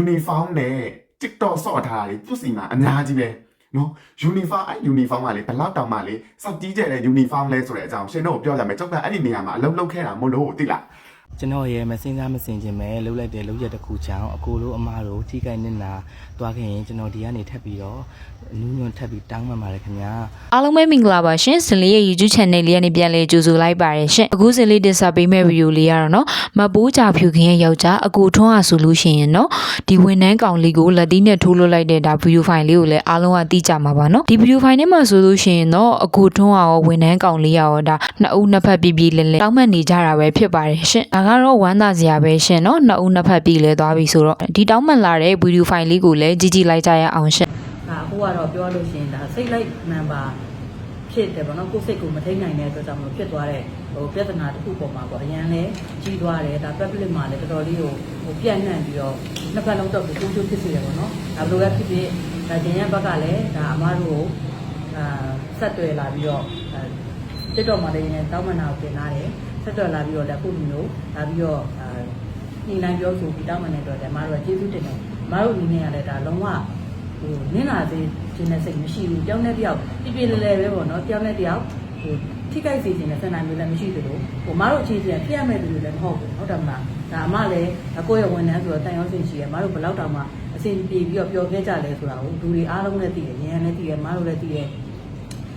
uniform နဲ့ TikTok ဆော့ထားတာလေသူ့စီမှာအများကြီးပဲနော် uniform အဲ့ uniform ကလေဘယ်လောက်တောင်မှလေစောက်ကြီးကျတဲ့ uniform လဲဆိုတဲ့အကြောင်းရှင်တို့ကိုပြောကြမယ်ကျောက်ကအဲ့ဒီနေရာမှာအလုံးလုံးခဲတာမလို့သိလား ကျွန်တော်ရဲ့မစင်းစားမစင်ခြင်းပဲလှုပ်လိုက်တဲ့လှုပ်ရက်တစ်ခုချောင်းအကိုလိုအမတို့ထိခိုက်နေနာသွားခဲ့ရင်ကျွန်တော်ဒီကနေထပ်ပြီးတော့နူးညွန့်ထပ်ပြီးတောင်းပန်ပါတယ်ခင်ဗျာအားလုံးပဲမင်္ဂလာပါရှင်ဇင်လေးရဲ့ YouTube channel လေးကနေပြန်လဲကြိုဆိုလိုက်ပါတယ်ရှင်အခုဇင်လေးတင်ဆက်ပေးမယ့် video လေးကတော့နော်မပိုးကြဖြူခင်ရဲ့ယောက်ျားအကူထွန်းအားဆိုလို့ရှိရင်နော်ဒီဝန်နှန်းကောင်လေးကိုလက်သီးနဲ့ထိုးလွှတ်လိုက်တဲ့ဒါ video file လေးကိုလည်းအားလုံးကသိကြမှာပါနော်ဒီ video file ထဲမှာဆိုလို့ရှိရင်တော့အကူထွန်းအားရောဝန်နှန်းကောင်လေးရောဒါနှစ်ဦးနှစ်ဖက်ပြည်ပြည်လဲလဲတောင်းပန်နေကြတာပဲဖြစ်ပါတယ်ရှင်ဒါကတော့ဝမ်းသာစရာပဲရှင်နော်နှစ်ဦးနှစ်ဖက်ပြည်လဲသွားပြီဆိုတော့ဒီတောင်းပန်လာတဲ့ video file လေးကိုလည်းကြည့်ကြည့်လိုက်ကြရအောင်ရှင်ဒါအခုကတော့ပြောလို့ရှိရင်ဒါစိတ်လိုက်မှန်ပါဖြစ်တယ်ဗောနော်ကိုယ်စိတ်ကိုမထိန်နိုင်တဲ့အတွက်ကြောင့်မလို့ဖြစ်သွားတဲ့ဟိုပြဿနာတစ်ခုပေါ်မှာပေါ့အရန်လဲကြီးသွားတယ်ဒါ public မှာလည်းတော်တော်လေးကိုဟိုပြန့်နှံ့ပြီးတော့နှစ်ဖက်လုံးတော့ကိုကျိုးကျိုးဖြစ်စေတယ်ဗောနော်ဒါဘယ်လိုပဲဖြစ်ဖြစ်ဒါကျင်ရဲ့ဘက်ကလည်းဒါအမားတို့ကိုအာဆက်တွေ့လာပြီးတော့တစ်တော့မှလည်းရင်တောင်းမနာကိုတင်လာတယ် ဆက်တွေ့လာပြီးတော့လည်းအခုလိုမျိုးဒါပြီးတော့အာညှိနှိုင်းပြောဆိုပြီးတောင်းမနေတော့တယ်အမားတို့ကကျေးဇူးတင်တယ်အမားတို့အနေနဲ့ကလည်းဒါလုံးဝဟိုနင်းလာစေခြင်းနဲ့စိတ်မရှိဘူးကြောင်းတဲ့တယောက်ပြပြလဲလဲပဲပေါ့နော်ကြောင်းတဲ့တယောက်ဟိုထိခိုက်စေခြင်းနဲ့ဆန္ဒမျိုးလည်းမရှိသလိုဟိုမတို့အခြေချင်းပြရမဲ့လူတွေလည်းမဟုတ်ဘူးဟုတ်တယ်မလားဒါအမလည်းအကိုရဲ့ဝန်ထမ်းဆိုတော့တန်ရောစင်ရှိရမတို့ဘယ်လောက်တောင်မှအဆင်ပြေပြီးတော့ပျော်ခဲ့ကြလဲဆိုတာကိုလူတွေအားလုံးလည်းသိတယ်ဉာဏ်လည်းသိတယ်မတို့လည်းသိတယ်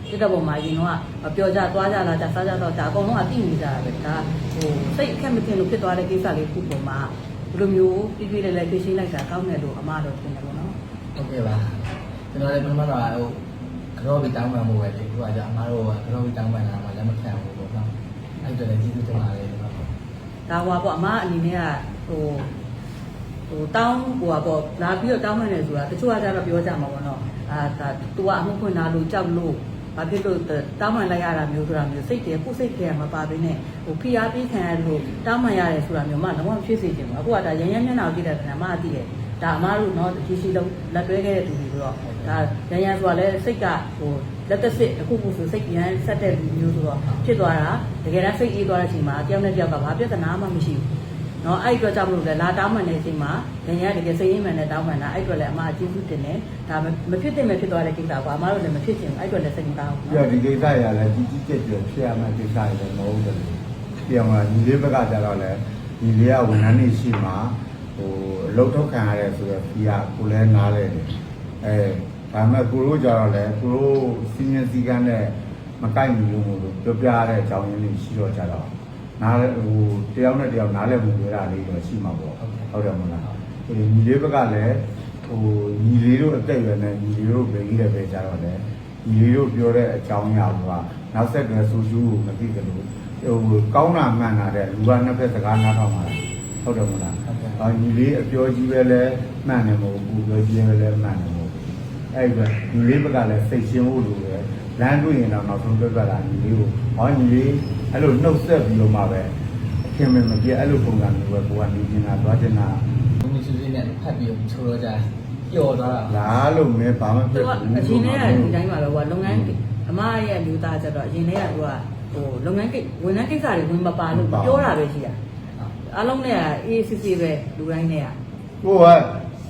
တက်တော့ပုံမှာရင်တော့ပျော်ကြသွားကြလာကြစားကြတော့ဒါအကုန်လုံးကသိနေကြတာပဲဒါဟိုစိတ်အခက်မတင်လို့ဖြစ်သွားတဲ့ကိစ္စလေးခုပုံမှာဘယ်လိုမျိုးပြပြလဲလဲသိရှင်းလိုက်တာကောင်းတယ်လို့အမတို့ထင်တယ်ပေါ့နော်ဟုတ်ကဲ့ပါကျွန်တော်လည်းပထမတော့ဟိုကတော့ပြီးတောင်းပန်မှုပဲလေခုကကြအမားတို့ကတော့ပြီးတောင်းပန်တာမှလက်မခံဘူးပေါ့နော်အဲ့ဒါလည်းကျေးဇူးတင်ပါတယ်ကျွန်တော်ဒါဟွာပေါ့အမအနေနဲ့ကဟိုဟိုတောင်းဟိုပါပေါ့လာပြီးတော့တောင်းမှန်းတယ်ဆိုတာတချို့ကကြတော့ပြောကြမှာပေါ့နော်အာဒါ तू ကအမှုဖွင့်တာလို့ကြောက်လို့ ဘာဖြစ်လို့တောင်းမှန်လိုက်ရတာမျိုးဆိုတာမျိုးစိတ်တယ်ကိုယ်စိတ်ထဲမှာမပါဘဲနဲ့ဟိုဖိအားပေးခံရလို့တောင်းမှန်ရတယ်ဆိုတာမျိုးမှလုံးဝဖြစ်စေချင်ဘူးအခုကဒါရန်ရန်မျက်နှာကိုကြည့်တဲ့ခါမှအသိတယ်ဒါအမားတို့နော်ဒီရှိလုံးလက်တွဲခဲ့တဲ့သူတွေဆိုတော့ဒါရန်ရန်ဆိုတာလည်းစိတ်ကဟိုလက်သက်စစ်အခုခုဆိုစိတ်ရန်ဆက်တဲ့လူမျိုးဆိုတော့ဖြစ်သွားတာတကယ်တမ်းစိတ်အေးသွားတဲ့အချိန်မှာတယောက်နဲ့တယောက်ကဘာပြဿနာမှမရှိဘူး နော်အဲ့အတွက်ကြောင့်မလို့လေလာတောင်းမှန်တဲ့အချိန်မှာငရတကယ်စိတ်ရင်းမှန်နဲ့တောင်းမှန်တာအဲ့အတွက်လည်းအမအကျေးဇူးတင်တယ်ဒါမဖြစ်တဲ့မဖြစ်သွားတဲ့ကိစ္စကွာအမတို့လည်းမဖြစ်ချင်ဘူးအဲ့အတွက်လည်းစိတ်မကောင်းဘူးပြီးတော့ဒီကိစ္စရလည်းကြီးကြီးကျယ်ကျယ်ဖြစ်ရမယ့်ကိစ္စရလည်းမဟုတ်ဘူး။ပြောင်းလာညီလေးဘက်ကကြတော့လည်းညီလေးကဝန်ထမ်းနေရှိမှဟိုအလုပ်ထုတ်ခံရတယ်ဆိုတော့ဒီကကိုလည်းနားလဲတယ်။အဲဒါပေမဲ့ကိုတို့ကြတော့လည်းကိုတို့စီနီယစီကန်းနဲ့မကိုက်ဘူးလို့ပြောပြရတဲ့အကြောင်းရင်းလေးရှိတော့ကြတော့ နားလဲဟိုတယောက်နဲ့တယောက်နားလဲမှုပြောတာလေးတော့ရှိမှာပေါ့။ဟုတ်တယ်မလား။ဒီညီလေးဘက်ကလည်းဟိုညီလေးတို့အသက်အရွယ်နဲ့ညီလေးတို့ပဲကြီးတယ်ပဲကြတော့လည်းဒီလေးတို့ပြောတဲ့အကြောင်းအရာကနောက်ဆက်တွဲဆိုရှူကိုမသိကြလို့ဟိုကောင်းတာမှန်တာတဲ့လူကနှစ်ဖက်စကားနားထောင်ပါလားဟုတ်တယ်မလားအော်ညီလေးအပြောကြီးပဲလဲမှန်တယ်မဟုတ်ဘူးပြောကြီးပဲလဲမှန်တယ်မဟုတ်ဘူးအဲ့ဒီတော့ညီလေးဘက်ကလည်းစိတ်ရှင်းဖို့လိုတယ် လမ်းတွေ့ရင်တော့နောက်ဆုံးပြတ်တာညီလေးကိုဟောညီလေးအဲ့လိုနှုတ်ဆက်ပြီးတော့မှပဲအခင်မမပြအဲ့လိုပုံစံမျိုးပဲကိုကနေနေတာသွားချင်တာဘုံစုစုနဲ့ဖတ်ပြီးချိုးတော့ကြပျော်သွားတာလားလို့မဲဘာမှပြသူတ်ကအဘူးအရင်တည်းကဒီတိုင်းမှာပဲကွာလုပ်ငန်းအမရဲ့လူသားကြတော့အရင်တည်းကသူကဟိုလုပ်ငန်းကိဝန်ထမ်းကိစ္စတွေဝင်မပါလို့ပြောတာပဲရှိတာအားလုံးနဲ့အေးစစ်စစ်ပဲလူတိုင်းနဲ့ကကိုက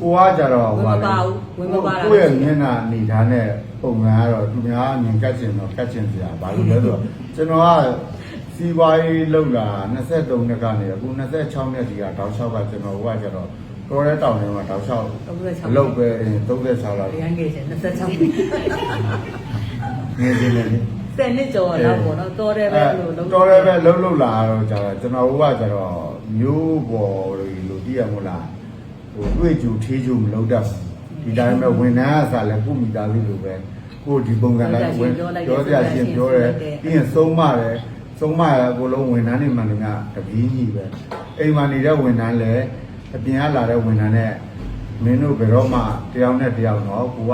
ကိုကကြတော့ဝင်မပါဘူးဝင်မပါတာကိုယ့်ရဲ့မျက်နှာအနေထားနဲ့ ပုံမှန်ကတော့သူများမြင်ကတ်ချင်တော့ကတ်ချင်စရာဘာလို့လဲဆိုတော့ကျွန်တော်ကစီးပွားရေးလုပ်လာ23နှစ်ကနေအခု26နှစ်ဒီကတောက်လျှောက်ကကျွန်တော်ကကြတော့တော်တဲ့တောင်ထဲမှာတောက်လျှောက်အလုပ်ပဲ36လောက်ရန်ခဲ့ချင်26နှစ်ငယ်ချင်းလေဆယ်နှစ်ကျော်တော့ပေါ့နော်တော်တယ်ပဲလို့လုံးတော်တယ်ပဲလှုပ်လှုပ်လာတော့ကြတော့ကျွန်တော်ကကြတော့မျိုးပေါ်လို့တည်ရမို့လားဟိုတွေ့ကြူထေးကြူမလုပ်တတ်ဘူး ဒီတိုင်းပဲဝန်ထမ်းအစားလည်းကိုမိသားစုလိုပဲကိုဒီပုံစံလိုက်ဝင်ပြောပြရှင်ပြောတယ်ပြီးရင်သုံးမတယ်သုံးမရအကုန်လုံးဝန်ထမ်းတွေမှန်တယ်ကတပင်းကြီးပဲအိမ်မှာနေတဲ့ဝန်ထမ်းလည်းအပြင်ကလာတဲ့ဝန်ထမ်းနဲ့မင်းတို့ဘယ်တော့မှတယောက်နဲ့တယောက်တော့ကိုက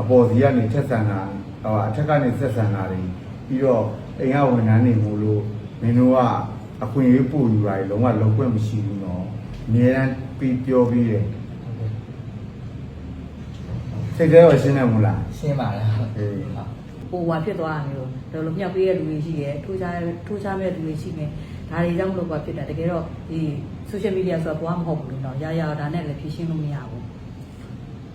အပေါ်စီကနေချက်ဆန်တာဟိုအထက်ကနေဆက်ဆန်တာတွေပြီးတော့အိမ်ကဝန်ထမ်းတွေမို့လို့မင်းတို့ကအခွင့်အရေးပို့ယူတာတွေလုံးဝလုံးဝမရှိဘူးနော်အများအားပြီးပြောပြီးတယ် စိတ်ထဲတော့ရှင်းတယ်မို့လားရှင်းပါတယ်ဟုတ်အေးဟိုဟာဖြစ်သွားတာမျိုးတော်လို့မြောက်ပေးတဲ့လူတွေရှိတယ်ထိုးချထိုးချမဲ့လူတွေရှိမယ်ဒါတွေကြောင့်မလို့ကဖြစ်တာတကယ်တော့ဒီ social media ဆိုတော့ဘာမှမဟုတ်ဘူးလေနော်ရာရာဒါနဲ့လည်းဖြည့်ရှင်းလို့မရဘူး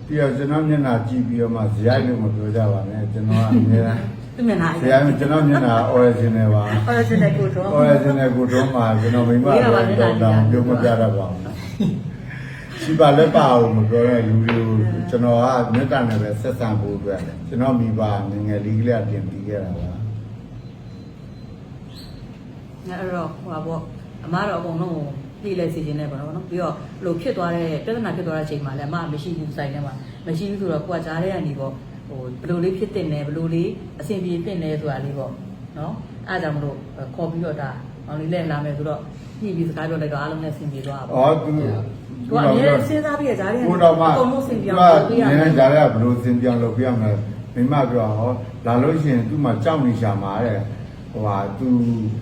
ပြီးတော့ကျွန်တော်မျက်နှာကြည့်ပြီးတော့မှဇယိုက်လို့မပြောကြပါနဲ့ကျွန်တော်ကအများသူမျက်နှာဇယိုက်ကျွန်တော်မျက်နှာ original ပါ original ကိုတော့ original ကိုတော့မှကျွန်တော်မိမတော့တောင်းပြောမပြတတ်ပါဘူး ရှိပါလက်ပါအောင်မပြောတဲ့လူတွေကိုကျွန်တော်ကမေတ္တာနဲ့ပဲဆက်ဆံဖို့အတွက်ကျွန်တော်မိဘငယ်ငယ်လေးကလေးအပြင်ပြီးခဲ့တာပါအဲ့တော့ဟိုပါပေါ့အမတော့အကုန်လုံးကိုပြည်လဲစီခြင်းနဲ့ပေါ့နော်ပြီးတော့လို့ဖြစ်သွားတဲ့ပြဿနာဖြစ်သွားတဲ့အချိန်မှာလည်းအမမရှိဘူးစိုက်ထဲမှာမရှိဘူးဆိုတော့ကိုကကြားထဲကနေပေါ့ဟိုဘယ်လိုလေးဖြစ်တင်နေဘယ်လိုလေးအဆင်ပြေတင်နေဆိုတာလေးပေါ့နော်အဲ့ဒါကြောင့်မလို့ခေါ်ပြီးတော့ဒါမော င်လေးလည်းလာမယ်ဆိုတော့ညှိပြီးစကားပြောလိုက်တော့အားလုံးနဲ့အဆင်ပြေသွားပါ။အော်သူကိုကအများကြီးစဉ်းစားပြီးကြားထဲကနေကိုတော့မှအကုန်လုံးအဆင်ပြေအောင်သူလုပ်ပေးရကတနယ်ည်းနည်းကြားရဘယ်လိုစင်ပြောင်းလုပ်ပြရမလဲ။မိမပြောဟောလာလို့ရှိရင်သူ့မှာကြောက်နေရှာမှာတဲ့။ဟိုဟာသူ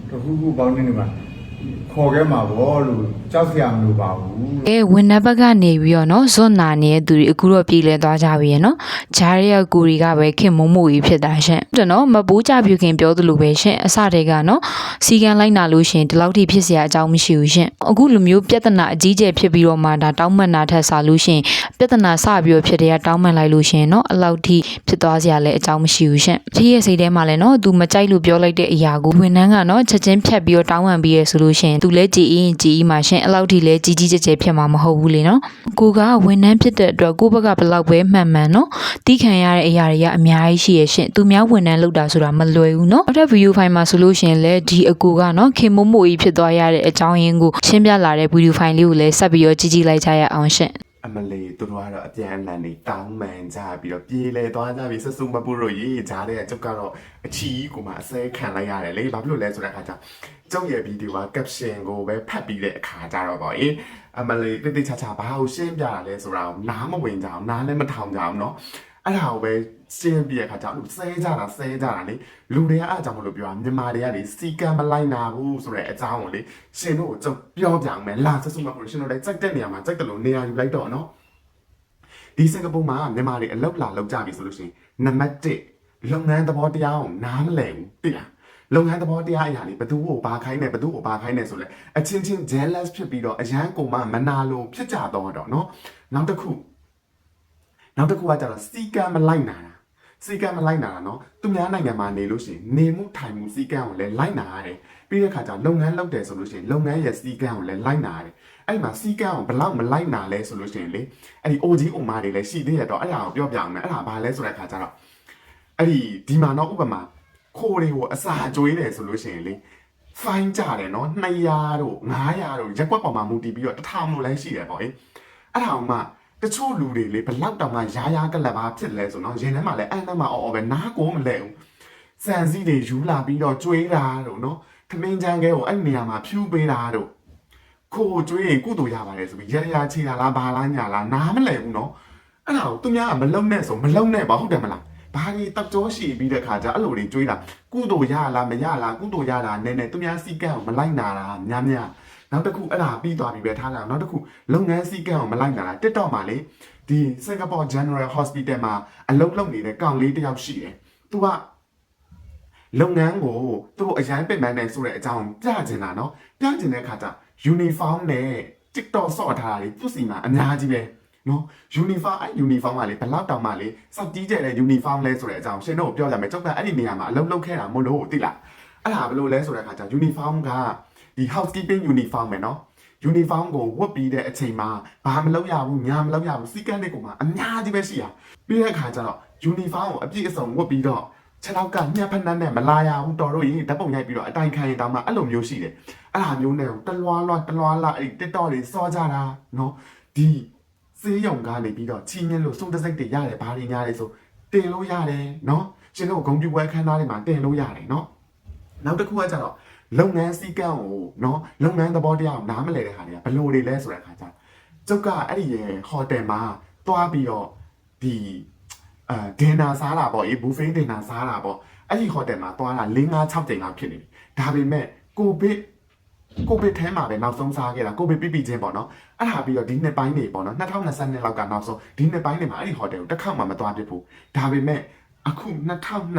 တခုခုပေါင်းနေနေမှာ ခေါ်ခဲ့မှာပေါ့လို့ကြောက်စရာမလိုပါဘူး။အဲဝင်နဘက်ကနေပြီးတော့နော်ဇွန်နာနေတဲ့သူတွေအခုတော့ပြည်လဲသွားကြပြီရယ်နော်။ဂျားရဲကူတွေကပဲခင်မုံမှုကြီးဖြစ်တာရှင့်။ကျွန်တော်မပိုးကြပြုခင်ပြောသလိုပဲရှင့်အစတည်းကနော်စီကံလိုက်နာလို့ရှင်ဒီလောက်ထိဖြစ်စရာအကြောင်းမရှိဘူးရှင့်။အခုလူမျိုးပြဿနာအကြီးကျယ်ဖြစ်ပြီးတော့မှဒါတောင်းမှန်တာထက်စားလို့ရှင်ပြဿနာစပြီးတော့ဖြစ်တဲ့ကတောင်းမှန်လိုက်လို့ရှင်နော်အလောက်ထိဖြစ်သွားစရာလည်းအကြောင်းမရှိဘူးရှင့်။ဒီရဲ့စိတ်ထဲမှာလည်းနော်သူမကြိုက်လို့ပြောလိုက်တဲ့အရာကိုဝန်နှန်းကနော်ချက်ချင်းဖြတ်ပြီးတော့တောင်းမှန်ပြီးရယ်ဆိုလို့ရှရင်သူလည်းကြည်အင်းကြည်အီးမှရှင့်အလောက်ထိလည်းကြီးကြီးကျယ်ကျယ်ဖြစ်မှာမဟုတ်ဘူးလေနော်ကိုကဝန်ထမ်းဖြစ်တဲ့အတွက်ကိုယ့်ဘက်ကဘယ်လောက်ပဲမှန်မှန်နော်တီးခံရတဲ့အရာတွေကအများကြီးရှိရရှင့်သူများဝန်ထမ်းလုပ်တာဆိုတာမလွယ်ဘူးနော်နောက်ထပ်ဗီဒီယိုဖိုင်မှာဆိုလို့ရှရင်လည်းဒီအကူကနော်ခင်မို့မို့ကြီးဖြစ်သွားရတဲ့အကြောင်းရင်းကိုရှင်းပြလာတဲ့ဗီဒီယိုဖိုင်လေးကိုလည်းဆက်ပြီးတော့ကြည့်ကြည့်လိုက်ကြရအောင်ရှင့် အမလီသူတို့ကတော့အပြန်အလှန်နေတောင်းပန်ကြပြီးတော့ပြေးလေသွားကြပြီးဆဆူမပူတို့ရေးဂျားတဲ့ကျုပ်ကတော့အချီကြီးကိုမှအစဲခံလိုက်ရတယ်လေဘာဖြစ်လို့လဲဆိုတဲ့အခါကျကျုပ်ရဲ့ဗီဒီယိုက caption ကိုပဲဖတ်ပြီးတဲ့အခါကျတော့ပေါ့အေးအမလီတိတိချာချာဘာကိုရှင်းပြတာလဲဆိုတာကိုနားမဝင်ကြအောင်နားလည်းမထောင်ကြအောင်เนาะ အဲ့ဒါကိုပဲရှင်းပြတဲ့အခါကျတော့ဆဲကြတာဆဲကြတာလေလူတွေကအဲ့အကြောင်းမလို့ပြောတာမြန်မာတွေကလေစီကံမလိုက်နာဘူးဆိုတဲ့အကြောင်းကိုလေရှင်တို့ကိုကျုပ်ပြောပြအောင်မယ်လာဆဆူမပူရှင်တို့လည်းစိုက်တဲ့နေရာမှာစိုက်တယ်လို့နေရာယူလိုက်တော့เนาะ ဒီစင်ကာပူမှာမြန်မာတွေအလောက်လာလောက်ကြပြီဆိုလို့ရှိရင်နံပါတ်1လုပ်ငန်းသဘောတရားကိုနားမလည်ဘူးသိလားလုပ်ငန်းသဘောတရားအရာလေးဘသူ့ကိုဘာခိုင်းနေဘသူ့ကိုဘာခိုင်းနေဆိုလဲအချင်းချင်း jealous ဖြစ်ပြီးတော့အရန်ကိုမှမနာလို့ဖြစ်ကြတော့တော့เนาะနောက်တစ်ခု နောက်တစ်ခုကကြတော့စီကံမလိုက်နာတာစီကံမလိုက်နာတာနော်သူများနိုင်ငံမှာနေလို့ရှိရင်နေမှုထိုင်မှုစီကံကိုလည်းလိုက်နာရတယ်ပြီးတဲ့ခါကျလုပ်ငန်းလုပ်တယ်ဆိုလို့ရှိရင်လုပ်ငန်းရဲ့စီကံကိုလည်းလိုက်နာရတယ်အဲ့မှာစီကံကိုဘလောက်မလိုက်နာလဲဆိုလို့ရှိရင်လေအဲ့ဒီ OG ဥမာတွေလည်းရှိသေးရတော့အဲ့ဒါကိုပြောပြအောင်မယ်အဲ့ဒါဘာလဲဆိုတဲ့ခါကျတော့အဲ့ဒီဒီမှာတော့ဥပမာခိုးတွေကိုအစာကျွေးတယ်ဆိုလို့ရှိရင်လေဖိုင်းကြတယ်နော်200တို့900တို့ရက်ကွက်ပေါ်မှာမူတည်ပြီးတော့တထောင်လို့လည်းရှိတယ်ပေါ့အေးအဲ့ဒါမှ တချို့လူတွေလေဘလောက်တောင်မှရာရာကလပ်ပါဖြစ်လဲဆိုတော့ရင်ထဲမှာလည်းအဲ့ထဲမှာအော်အော်ပဲနားကိုမလဲဘူးစံစည်းတွေယူလာပြီးတော့ကျွေးတာတို့နော်ခမင်းချမ်းကဲကိုအဲ့နေရာမှာဖြူပေးတာတို့ခိုးကျွေးရင်ကုသိုလ်ရပါတယ်ဆိုပြီးရရချီတာလားဘာလားညာလားနားမလဲဘူးနော်အဲ့ဒါကိုသူများကမလုံနဲ့ဆိုမလုံနဲ့ပါဟုတ်တယ်မလားဘာကြီးတောက်ကြောရှိပြီးတဲ့ခါကျအဲ့လိုတွေကျွေးတာကုသိုလ်ရလားမရလားကုသိုလ်ရတာနည်းနည်းသူများစီကံကိုမလိုက်နာတာများများ နောက်တစ်ခုအဲ့ဒါပြီးသွားပြီပဲထားလိုက်အောင်နောက်တစ်ခုလုပ်ငန်းစည်းကမ်းကိုမလိုက်နိုင်တာ TikTok မှာလေဒီ Singapore General Hospital မှာအလုပ်လုပ်နေတဲ့ကောင်လေးတယောက်ရှိတယ်သူကလုပ်ငန်းကိုသူ့အရန်ပင်ပန်းတယ်ဆိုတဲ့အကြောင်းပြချင်တာနော်ပြချင်တဲ့အခါကျ uniform နဲ့ TikTok ဆော့ထားတာလေသူ့စီမှာအများကြီးပဲနော်ယူနီဖောင်းအဲ့ယူနီဖောင်းကလေဘလောက်တောင်မှလေစောက်တီးကျတဲ့ယူနီဖောင်းလဲဆိုတဲ့အကြောင်းရှင်တို့ပြောကြမယ်ကျောက်ကအဲ့ဒီနေရာမှာအလုံးလုံးခဲတာမဟုတ်လို့သိလားအဲ့ဒါဘယ်လိုလဲဆိုတဲ့အခါကျယူနီဖောင်းက housekeeping uniform ပဲเนาะ uniform ကိုဝတ်ပြီးတဲ့အချိန်မှာဘာမလုပ်ရဘူးညာမလုပ်ရဘူးစီကန်းတွေကမှအများကြီးပဲရှိရပြီးတဲ့အခါကျတော့ uniform ကိုအပြည့်အစုံဝတ်ပြီးတော့ ခြေထောက်ကညှက်ဖက်နှက်နဲ့မလာရဘူးတော်တို့ရင်ဓာတ်ပုံရိုက်ပြီးတော့အတိုင်ခံရင်တောင်မှအဲ့လိုမျိုးရှိတယ်အဲ့ဒါမျိုးနဲ့တလွားလွားတလွားလာအဲ့ TikTok တွေစောကြတာနော်ဒီစေးရုံကနေပြီးတော့ချီးမြှင့်လို့စုံတစိတ်တွေရတယ်ဘာတွေညာလဲဆိုတင်လို့ရတယ်နော်ရှင်တို့ဂုံပြပွဲခန်းသားတွေမှာတင်လို့ရတယ်နော်နောက်တစ်ခုကကြတော့ လုပ်ငန်းစည်းကမ်းကိုနော်လုပ်ငန်းသဘောတရားကိုနားမလည်တဲ့ခါတွေကဘယ်လိုတွေလဲဆိုတဲ့အခါကျကျုပ်ကအဲ့ဒီရဲ့ဟိုတယ်မှာတွားပြီးတော့ဒီအဲဒင်နာစားတာပေါ့အေးဘူဖေးဒင်နာစားတာပေါ့အဲ့ဒီဟိုတယ်မှာသွားတာ၄၅6ကြိမ်လောက်ဖြစ်နေပြီဒါပေမဲ့ကိုဗစ်ကိုဗစ်ထဲမှာပဲနောက်ဆုံးစားခဲ့တာကိုဗစ်ပြပြချင်းပေါ့နော်အဲ့ဒါပြီးတော့ဒီနှစ်ပိုင်းနေပေါ့နော်2022လောက်ကနောက်ဆုံးဒီနှစ်ပိုင်းနေမှာအဲ့ဒီဟိုတယ်ကိုတစ်ခါမှမသွားဖြစ်ဘူးဒါပေမဲ့အခု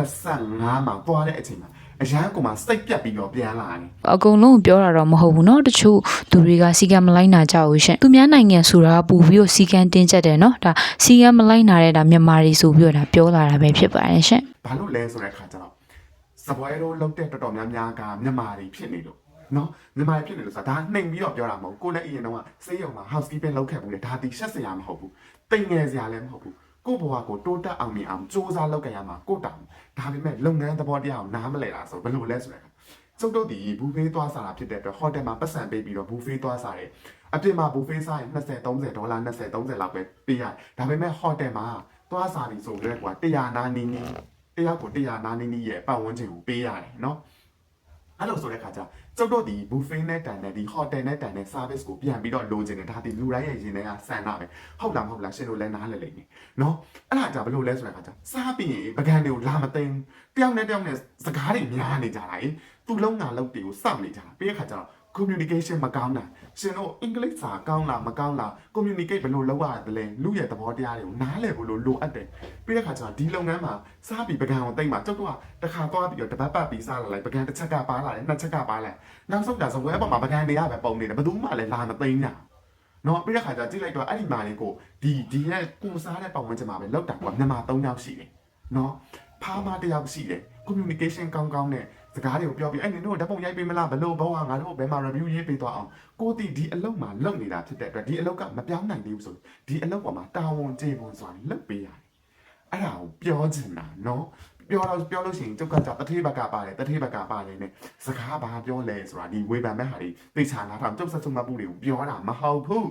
2025မှာသွားတဲ့အချိန်မှာ အ အရန်ကိုမှစိတ်ပြတ်ပြီးတော့ပြန်လာတယ် အကုန်လုံးကိုပြောတာတော့မဟုတ်ဘူးเนาะတချို့သူတွေကစီကံမလိုက်နာကြဘူးရှင်သူများနိုင်ငံဆိုတာပူပြီးတော့စီကံတင်းကျပ်တယ်เนาะဒါစီကံမလိုက်နာတဲ့ဒါမြန်မာတွေဆိုပြီးတော့ဒါပြောလာတာပဲဖြစ်ပါတယ်ရှင် ဘာလို့လဲဆိုတဲ့အခါကျတော့စပွဲတို့လောက်တဲ့တော်တော်များများကမြန်မာတွေဖြစ်နေလို့နော်မြန်မာတွေဖြစ်နေလို့ဆိုတာဒါနှိမ်ပြီးတော့ပြောတာမဟုတ်ကိုလည်းအရင်တော့စေးရုံမှာ housekeeping လုပ်ခဲ့ဘူးလေဒါတီရှက်စရာမဟုတ်ဘူးတိမ်ငယ်စရာလည်းမဟုတ်ဘူး ကိုဘဝကိုတိုးတက်အောင်မြင်အောင်စူးစမ်းလုပ်ကြရမှာကိုတောင်ဒါပေမဲ့လုပ်ငန်းသဘောတရားကိုနားမလည်တာဆိုဘယ်လိုလဲဆိုတော့ကျုပ်တို့ဒီဘူဖေးသွားစားတာဖြစ်တဲ့အတွက်ဟိုတယ်မှာပတ်စံပေးပြီးတော့ဘူဖေးသွားစားတယ်အပြင်မှာဘူဖေးစားရင်20 30ဒေါ်လာ20 30လောက်ပဲပေးရတယ်ဒါပေမဲ့ဟိုတယ်မှာသွားစားပြီဆိုတော့ကွာ100နာနီနီတယောက်ကို100နာနီနီရဲ့ပတ်ဝန်းကျင်ကိုပေးရတယ်နော်အဲ့လိုဆိုတဲ့ခါကျ ကျုပ်တို့ဒီ buffet နဲ့တန်တဲ့ဒီ hotel နဲ့တန်တဲ့ service ကိုပြန်ပြီးတော့လိုချင်တယ်ဒါဒီလူတိုင်းရဲ့ရင်ထဲကဆန္ဒပဲဟုတ်လားမဟုတ်လားရှင်တို့လည်းနားလည်လိမ့်မယ်နော်အဲ့ဒါကြဘလို့လဲဆိုတဲ့အခါကျစားပြီးရင်ပကံတွေကိုလာမသိမ်းတယောက်နဲ့တယောက်နဲ့စကားတွေများနေကြတာ ਈ သူ့လုံးငါလုံးတွေကိုစောင့်နေကြတာပြီးတဲ့အခါကျတော့ communication မကောင်းတာရှင်တို့အင်္ဂလိပ်စာကောင်းလားမကောင်းလား communicate ဘယ်လိုလုပ်ရတယ်လဲလူရဲ့သဘောတရားတွေကိုနားလည်ဖို့လိုလိုအပ်တယ်ပြီးတဲ့ခါကျတော့ဒီလုပ်ငန်းမှာစားပြီးပကံကိုတိတ်မှာကျုပ်တို့ကတစ်ခါသွားပြီးတော့တပတ်ပတ်ပြီးစားလာလိုက်ပကံတစ်ချက်ကပါလာတယ်နှစ်ချက်ကပါလာနောက်ဆုံးတာဇဝဲပေါ်မှာပကံတွေကပဲပုံနေတယ်ဘယ်သူမှလည်းလာမသိမ်းညာနော်ပြီးတဲ့ခါကျကြည့်လိုက်တော့အဲ့ဒီမာလေးကိုဒီဒီရဲ့ကိုစားတဲ့ပုံမှန်ချက်မှာပဲလောက်တာကမြန်မာ၃ယောက်ရှိတယ်နော်ဖားမတစ်ယောက်ရှိတယ် communication ကောင်းကောင်းနဲ့ စကားတွေကိုပြောပြီးအဲ့နင်တို့ဓာတ်ပုံရိုက်ပေးမလားဘလို့ဘောကငါတို့ဘယ်မှာ review ရေးပေးသွားအောင်ကိုတီဒီအလုပ်မှာလုပ်နေတာဖြစ်တဲ့အတွက်ဒီအလုပ်ကမပြောင်းနိုင်သေးဘူးဆိုဒီအလုပ်ပေါ်မှာတာဝန်ကျေပွန်ဆိုတာလုပ်ပေးရတယ်အဲ့ဒါကိုပြောချင်တာနော်ပြောတော့ပြောလို့ရှိရင်ကျုပ်ကကြောင့်တထေးဘက်ကပါတယ်တထေးဘက်ကပါတယ်နဲ့စကားဘာပြောလဲဆိုတာဒီဝေဖန်မဲ့ဟာတွေသိချာနားထောင်ကျုပ်ဆက်စုံမပူတွေကိုပြောတာမဟုတ်ဘူး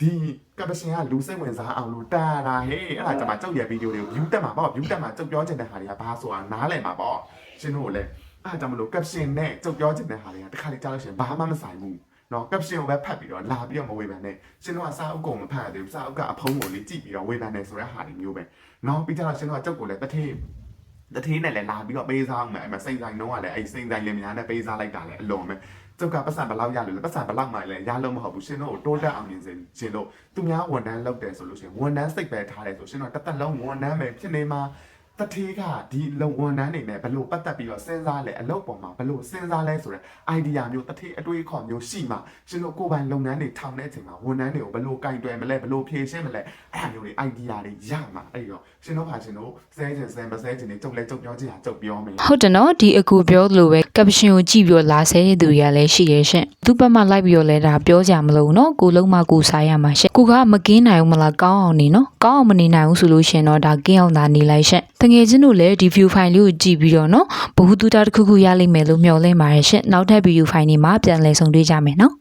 ဒီကပရှင်ကလူစိတ်ဝင်စားအောင်လို့တာတာဟေးအဲ့ဒါကြမှာကျုပ်ရဲ့ဗီဒီယိုတွေကို view တက်မှာပေါ့ view တက်မှာကျုပ်ပြောချင်တဲ့ဟာတွေကဘာဆိုတာနားလည်မှာပေါ့ရှင်တို့ကိုလည်း အဲ့ဒါကြောင့်မလို့ caption နဲ့ကျုပ်ပြောချင်တဲ့ဟာတွေကတစ်ခါလေးကြားလို့ရှိရင်ဘာမှမဆိုင်ဘူးနော် caption ကိုပဲဖတ်ပြီးတော့လာပြီးတော့မဝေဖန်နဲ့ရှင်တို့ကစာအုပ်ကုန်မဖတ်ရသေးဘူးစာအုပ်ကအဖုံးကိုလေးကြည့်ပြီးတော့ဝေဖန်နေဆိုတဲ့ဟာတွေမျိုးပဲနော်ပြီးကြတော့ရှင်တို့ကကြောက်ကိုလည်းတထေးတထေးနဲ့လည်းလာပြီးတော့ပေးစားအောင်မယ်အဲ့မှာစိတ်ဆိုင်တော့ကလည်းအဲ့စိတ်ဆိုင်လင်မယားနဲ့ပေးစားလိုက်တာလည်းအလုံးပဲကျုပ်ကပတ်စံဘယ်လောက်ရလို့လဲပတ်စံဘယ်လောက်မှလည်းရလို့မဟုတ်ဘူးရှင်တို့ကိုတိုးတက်အောင်မြင်စေရှင်တို့သူများဝန်ထမ်းလုပ်တယ်ဆိုလို့ရှင်ဝန်ထမ်းစိတ်ပဲထားတယ်ဆိုရှင်တို့တစ်သက်လုံးဝန်ထမ်းပဲဖြစ်နေမှာ တထေးကဒီလုံဝန်ထမ်းတွေနဲ့ဘယ်လိုပတ်သက်ပြီးတော့စဉ်းစားလဲအလုပ်ပေါ်မှာဘယ်လိုစဉ်းစားလဲဆိုတဲ့ idea မျိုးတထေးအတွေးခေါ်မျိုးရှိမှရှင်တို့ကိုယ်ပိုင်လုပ်ငန်းတွေထောင်တဲ့အချိန်မှာဝန်ထမ်းတွေကိုဘယ်လိုကင်တွယ်မလဲဘယ်လိုဖြေရှင်းမလဲအဲ့ဒါမျိုးတွေ idea တွေရမှာအဲ့တော့ရှင်တို့ဟာရှင်တို့စဲချင်စဲမစဲချင်နေကြုတ်လဲကြုတ်ပြောချင်တာကြုတ်ပြောမယ်ဟုတ်တယ်နော်ဒီအကူပြောသလိုပဲကပရှင်ကိုကြည့်ပြီးတော့လာဆဲတဲ့သူတွေကလည်းရှိရဲ့ရှင်သူ့ဘက်မှလိုက်ပြီးတော့လဲဒါပြောကြမလို့နော်ကိုလုံးမကိုစားရမှာရှင်ကိုကမကင်းနိုင်ဘူးမလားကောင်းအောင်နေနော်ကောင်းအောင်မနေနိုင်ဘူးဆိုလို့ရှင်တော့ဒါကင်းအောင်သာနေလိုက်ရှင်တငယ်ချင်းတို့လည်းဒီ view file လေးကိုကြည့်ပြီးတော့နော်ဘ ഹു တုတာတစ်ခုခုရလိမ့်မယ်လို့မျှော်လင့်ပါတယ်ရှင်နောက်ထပ် video file တွေမှာပြန်လည်ဆုံတွေ့ကြမယ်နော်